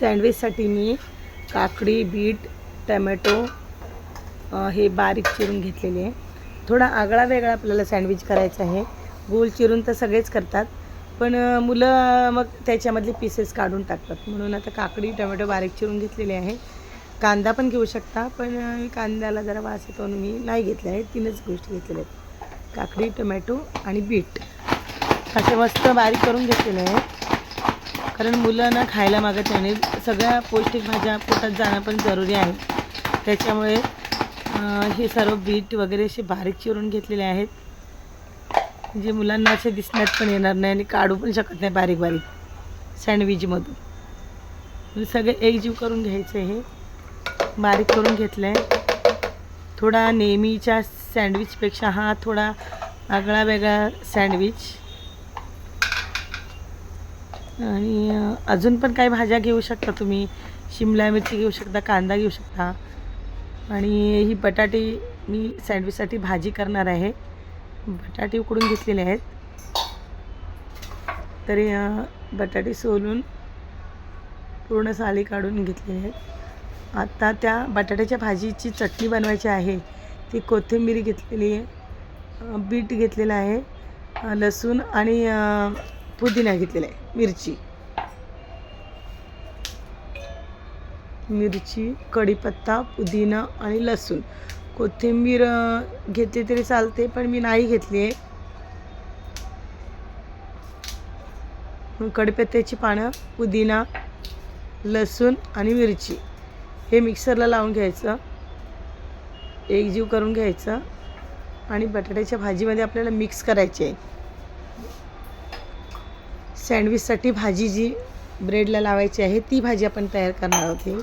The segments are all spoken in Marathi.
सँडविचसाठी मी काकडी बीट टमॅटो हे बारीक चिरून घेतलेले आहे. थोडा आगळा वेगळा आपल्याला सँडविच करायचा आहे. गोल चिरून तर सगळेच करतात पण मुलं मग त्याच्यामधले पीसेस काढून टाकतात. म्हणून आता काकडी टमॅटो बारीक चिरून घेतलेले आहे. कांदा पण घेऊ शकता पण कांद्याला जरा वास येतो म्हणून मी नाही घेतले आहे तीनच गोष्टी घेतलेल्या आहेत. काकडी टमॅटो आणि बीट. असे मस्त बारीक करून घेतलेले आहे. कारण मुलांना खायला मागत नाही सगळ्या पौष्टिक भाज्या पोटात जाणं पण जरुरी आहे. त्याच्यामुळे हे सर्व बीट वगैरे असे बारीक चिरून घेतलेले आहेत. जे मुलांना असे दिसण्यात पण येणार नाही आणि काढू पण शकत नाही बारीक बारीक. सँडविचमधून म्हणजे सगळे एकजीव करून घ्यायचं हे. बारीक करून घेतलं आहे थोडा नेहमीच्या सँडविचपेक्षा हा थोडा आगळा वेगळा सँडविच. आणि अजून पण काही भाज्या घेऊ शकता तुम्ही. शिमला मिरची घेऊ शकता कांदा घेऊ शकता. आणि ही बटाटे मी सँडविचसाठी भाजी करणार आहे. बटाटे उकडून घेतलेले आहेत. तरी बटाटे सोलून पूर्ण साली काढून घेतलेले आहेत. आता त्या बटाट्याच्या भाजीची चटणी बनवायची आहे. ती कोथिंबीर घेतलेली आहे. बीट घेतलेलं आहे. लसूण आणि पुदिना घेतलेला आहे मिरची. मिरची कढीपत्ता पुदिना आणि लसूण. कोथिंबीर घेतली तरी चालते पण मी नाही घेतली आहे. कढीपत्त्याची पानं पुदिना लसूण आणि मिरची. हे मिक्सरला लावून घ्यायचं. एकजीव करून घ्यायचं. आणि बटाट्याच्या भाजीमध्ये आपल्याला मिक्स करायची आहे. सँडविचसाठी भाजी जी ब्रेडला लावायची आहे ती भाजी आपण तयार करणार आहोत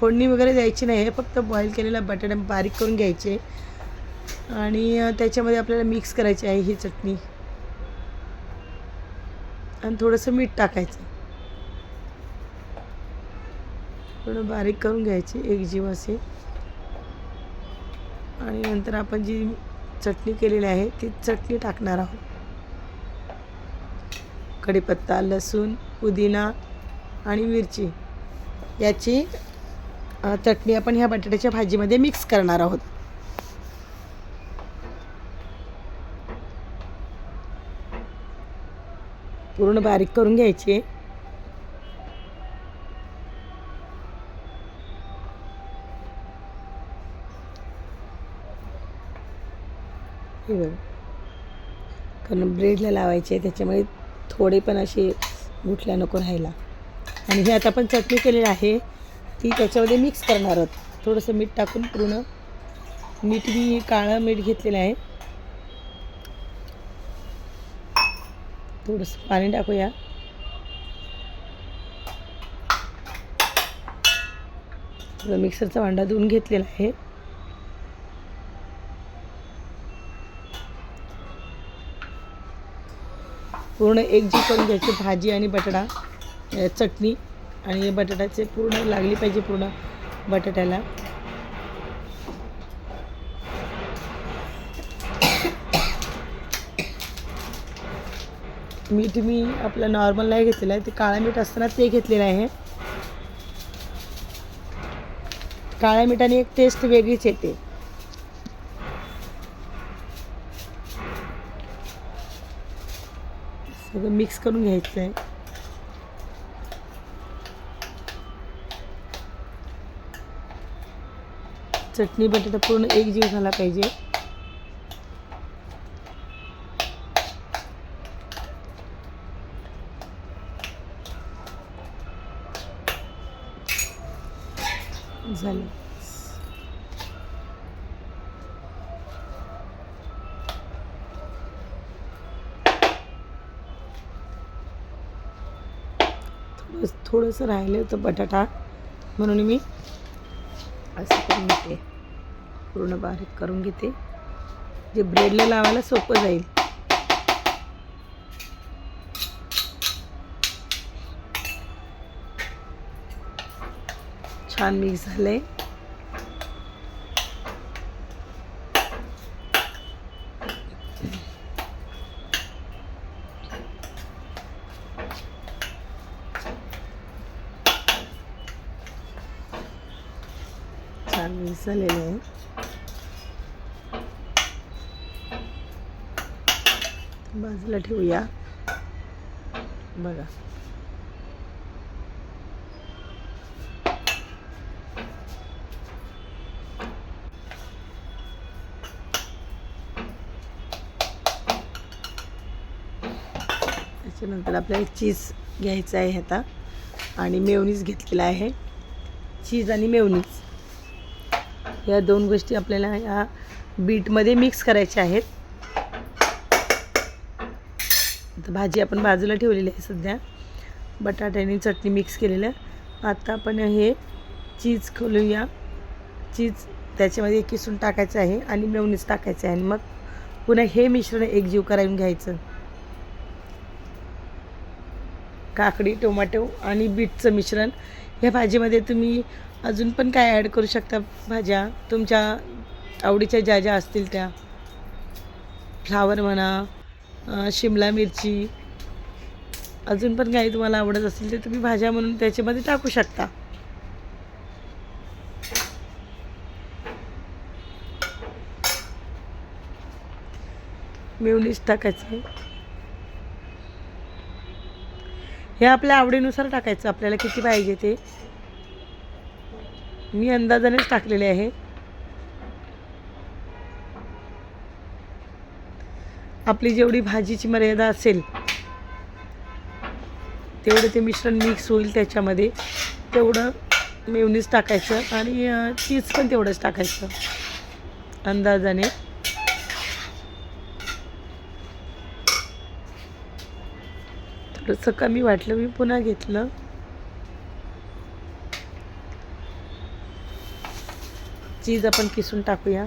फोडणी वगैरे द्यायची नाही आहे फक्त बॉईल केलेला बटाटा बारीक करून घ्यायचे. आणि त्याच्यामध्ये आपल्याला मिक्स करायची आहे ही चटणी. आणि थोडंसं मीठ टाकायचं. थोडं बारीक करून घ्यायची एक जीव असे. आणि नंतर आपण जी चटणी केलेली आहे ती चटणी टाकणार आहोत. कढीपत्ता लसूण पुदिना आणि मिरची याची चटणी आपण ह्या बटाट्याच्या भाजीमध्ये मिक्स करणार आहोत. पूर्ण बारीक करून घ्यायची आहे. कारण ब्रेडला लावायचे त्याच्यामुळे थोडे पण असे गुठल्या नको राहायला. आणि हे आता आपण चटणी केलेली आहे. ती त्याच्यामध्ये मिक्स करणार आहोत. थोडंसं मीठ टाकून पूर्ण. मीठ मी काळं मीठ घेतलेलं आहे. थोडंसं पाणी टाकूया. थोडं मिक्सरचा भांडा धुवून घेतलेला आहे. पूर्ण एक जी करून घ्यायची. भाजी आणि बटाटा चटणी आणि बटाट्याचे पूर्ण लागली पाहिजे पूर्ण बटाट्याला. मीठ मी आपलं नॉर्मल नाही घेतलेलं आहे. ते काळं मीठ असताना ते घेतलेलं आहे. काळ्या मिठाने एक टेस्ट वेगळीच येते. सगळं मिक्स करून घ्यायचं आहे चटणी बटाटा पूर्ण एक जीव झाला पाहिजे झालं थोडं थोडंसं राहिलं होतं बटाटा. म्हणून मी असं करून घेते. पूर्ण बारीक करून घेते. जे ब्रेडला लावायला सोपं जाईल. छान मिक्स झालं आहे मिक्स झालेले आहे. बाजूला ठेवूया. बघा. त्याच्यानंतर आपल्याला चीज घ्यायचं आहे आता. आणि मेवनीज घेतलेला आहे. चीज आणि मेवनीज या दोन गोष्टी आपल्याला या बीटमध्ये मिक्स करायच्या आहेत. आता भाजी आपण बाजूला ठेवलेली आहे सध्या. बटाट्याने चटणी मिक्स केलेलं. आता आपण हे चीज खोलूया. चीज त्याच्यामध्ये किसून टाकायचं आहे आणि मेवणीच टाकायचं आहे. आणि मग पुन्हा हे मिश्रण एकजीव करायला घ्यायचं. काकडी टोमॅटो आणि बीटचं मिश्रण ह्या भाजीमध्ये तुम्ही अजून पण काय ॲड करू शकता भाज्या? तुमच्या आवडीच्या ज्या ज्या असतील त्या. फ्लावर म्हणा शिमला मिरची. अजून पण काही तुम्हाला आवडत असेल ते तुम्ही भाज्या म्हणून त्याच्यामध्ये टाकू शकता. मेवनीस टाकायचं आहे हे आपल्या आवडीनुसार टाकायचं. आपल्याला किती पाहिजे ते? मी अंदाजानेच टाकलेले आहे. आपली जेवढी भाजीची मर्यादा असेल तेवढं ते मिश्रण मिक्स होईल त्याच्यामध्ये. तेवढं मेवनीस टाकायचं आणि चीज पण तेवढंच टाकायचं. अंदाजाने. थोडंसं कमी वाटलं मी पुन्हा घेतलं. चीज आपण किसून टाकूया.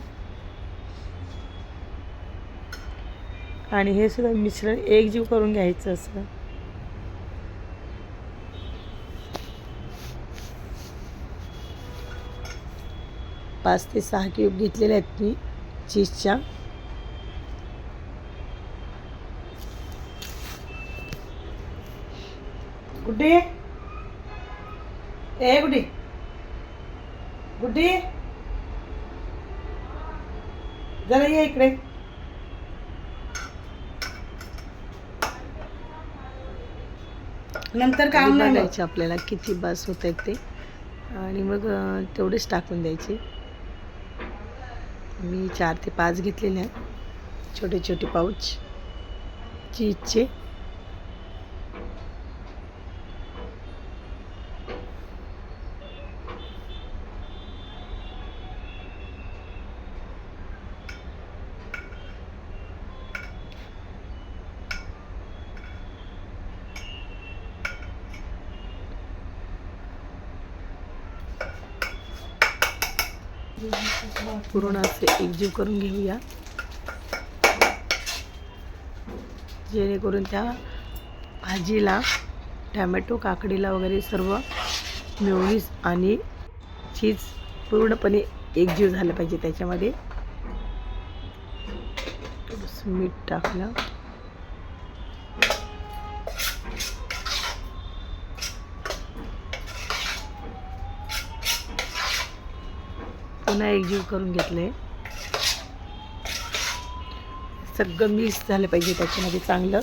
आणि हे सुद्धा मिश्रण एकजीव करून घ्यायचं असं. पाच ते सहा क्यूब घेतलेले आहेत मी चीजच्या. गुड्डी? ए गुड्डी. गुड्डी? जरा ये इकडे. नंतर काम नाही आपल्याला किती बस होत आहेत ते. आणि मग तेवढेच टाकून द्यायचे. मी चार ते पाच घेतलेले आहेत छोटे छोटे पाऊच चीजचे. पूर्ण असे एकजीव करून घेऊया. जेणेकरून त्या भाजीला टॅमॅटो काकडीला वगैरे सर्व मेवनीस आणि चीज पूर्णपणे एकजीव झालं पाहिजे त्याच्यामध्ये. मीठ टाकलं. पुन्हा एकजीव करून घेतले. सगळं मिक्स झालं पाहिजे त्याच्यामध्ये चांगलं.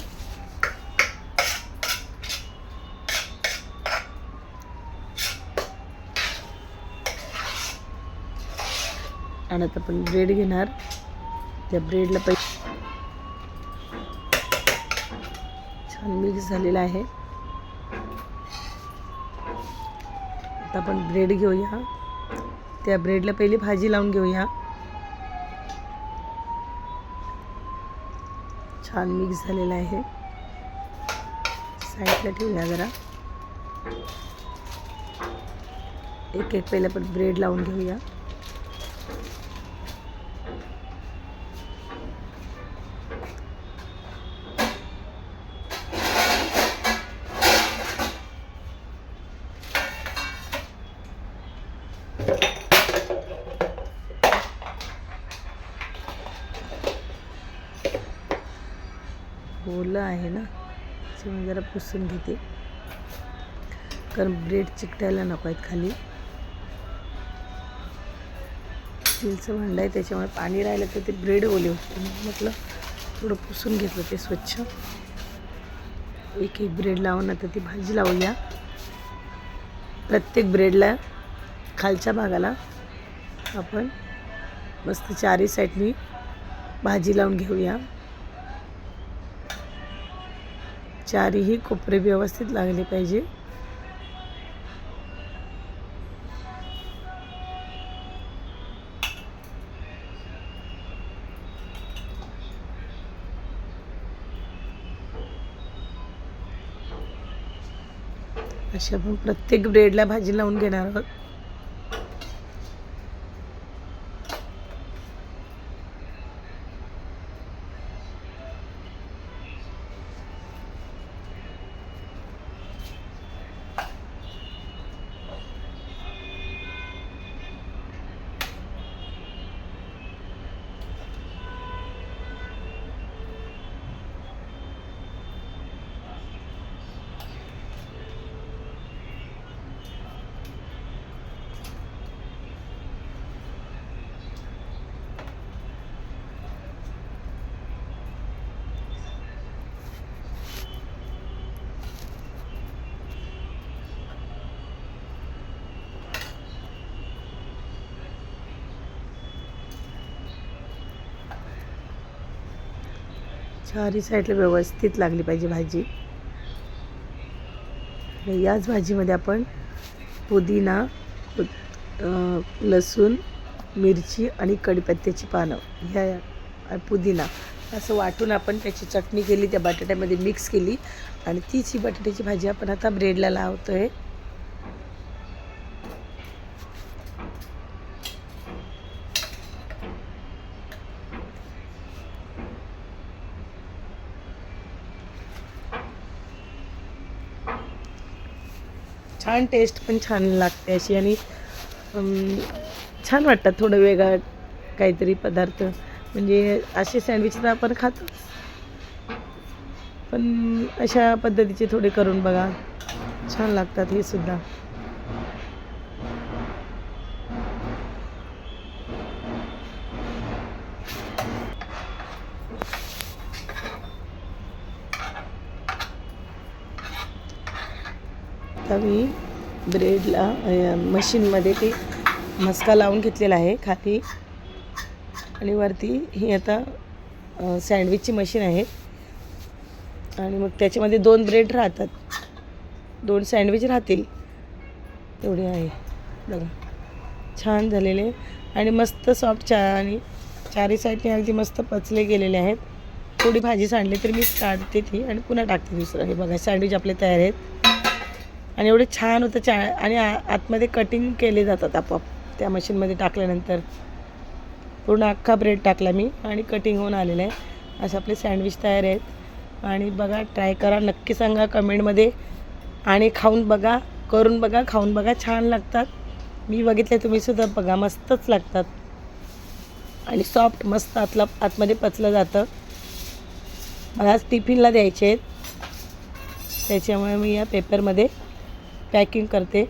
आणि आता आपण ब्रेड घेणार. त्या ब्रेडला पैसे छान मिक्स झालेला आहे. आता आपण ब्रेड घेऊया. त्या ब्रेडला पहिली भाजी लावून घेऊया. छान मिक्स झालेला आहे. साईडला ठेवूया जरा. एक एक पहिला पण ब्रेड लावून घेऊया. ओलं आहे ना त्याच्यामुळे जरा पुसून घेते. कारण ब्रेड चिकटायला नको आहेत खाली. स्टीलचं भांडं आहे त्याच्यामुळे पाणी राहिलं तर ते ब्रेड ओले होते. म्हटलं थोडं पुसून घेतलं ते स्वच्छ. एक एक ब्रेड लावून आता ती भाजी लावूया. प्रत्येक ब्रेडला खालच्या भागाला आपण मस्त चारी साईडनी भाजी लावून घेऊया. चारीही कोपरे व्यवस्थित लागले पाहिजे. अशा आपण प्रत्येक ब्रेडला भाजी लावून घेणार आहोत. चारी साईडला व्यवस्थित लागली पाहिजे भाजी. याच भाजीमध्ये आपण पुदिना लसूण मिरची आणि कढीपत्त्याची पानं. ह्या पुदिना. असं वाटून आपण त्याची चटणी केली त्या बटाट्यामध्ये मिक्स केली. आणि तीच ही बटाट्याची भाजी आपण आता ब्रेडला लावतो आहे छान टेस्ट पण छान लागते अशी आणि छान वाटतात थोडं वेगळा काहीतरी पदार्थ. म्हणजे असे सँडविच तर आपण खातो. पण अशा पद्धतीचे थोडे करून बघा. छान लागतात हे सुद्धा. आता मी ब्रेडला मशीनमध्ये ते मस्का लावून घेतलेला आहे खाली आणि वरती ही आता सँडविचची मशीन आहे. आणि मग त्याच्यामध्ये दोन ब्रेड राहतात. दोन सँडविच राहतील. एवढे आहे. बघा. छान झालेले. आणि मस्त सॉफ्ट चा आणि चारी साईडने अगदी मस्त पचले गेलेले आहेत. थोडी भाजी सांडली तर मी काढते ती आणि पुन्हा टाकते दुसरं. हे बघा सँडविच आपले तयार आहेत. आणि एवढे छान होतं चा आणि आ आतमध्ये कटिंग केले जातात आपोआप. त्या मशीनमध्ये टाकल्यानंतर पूर्ण अख्खा ब्रेड टाकला मी आणि कटिंग होऊन आलेलं आहे. असे आपले सँडविच तयार आहेत. आणि बघा ट्राय करा. नक्की सांगा कमेंटमध्ये आणि खाऊन बघा करून बघा खाऊन बघा. छान लागतात. मी बघितले तुम्हीसुद्धा बघा. मस्तच लागतात. आणि सॉफ्ट मस्त आतला आतमध्ये पचलं जातं. मला आज टिफिनला द्यायचे आहेत. त्याच्यामुळे मी या पेपरमध्ये पॅकिंग करते.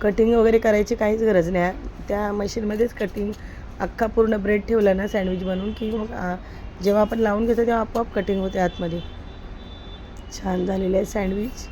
कटिंग वगैरे करायची काहीच गरज नाही. त्या मशीनमध्येच कटिंग अख्खा पूर्ण ब्रेड ठेवला ना सँडविच बनवून की मग जेव्हा आपण लावून घेतो तेव्हा आपोआप कटिंग होते आतमध्ये. छान झालेलं आहे सँडविच.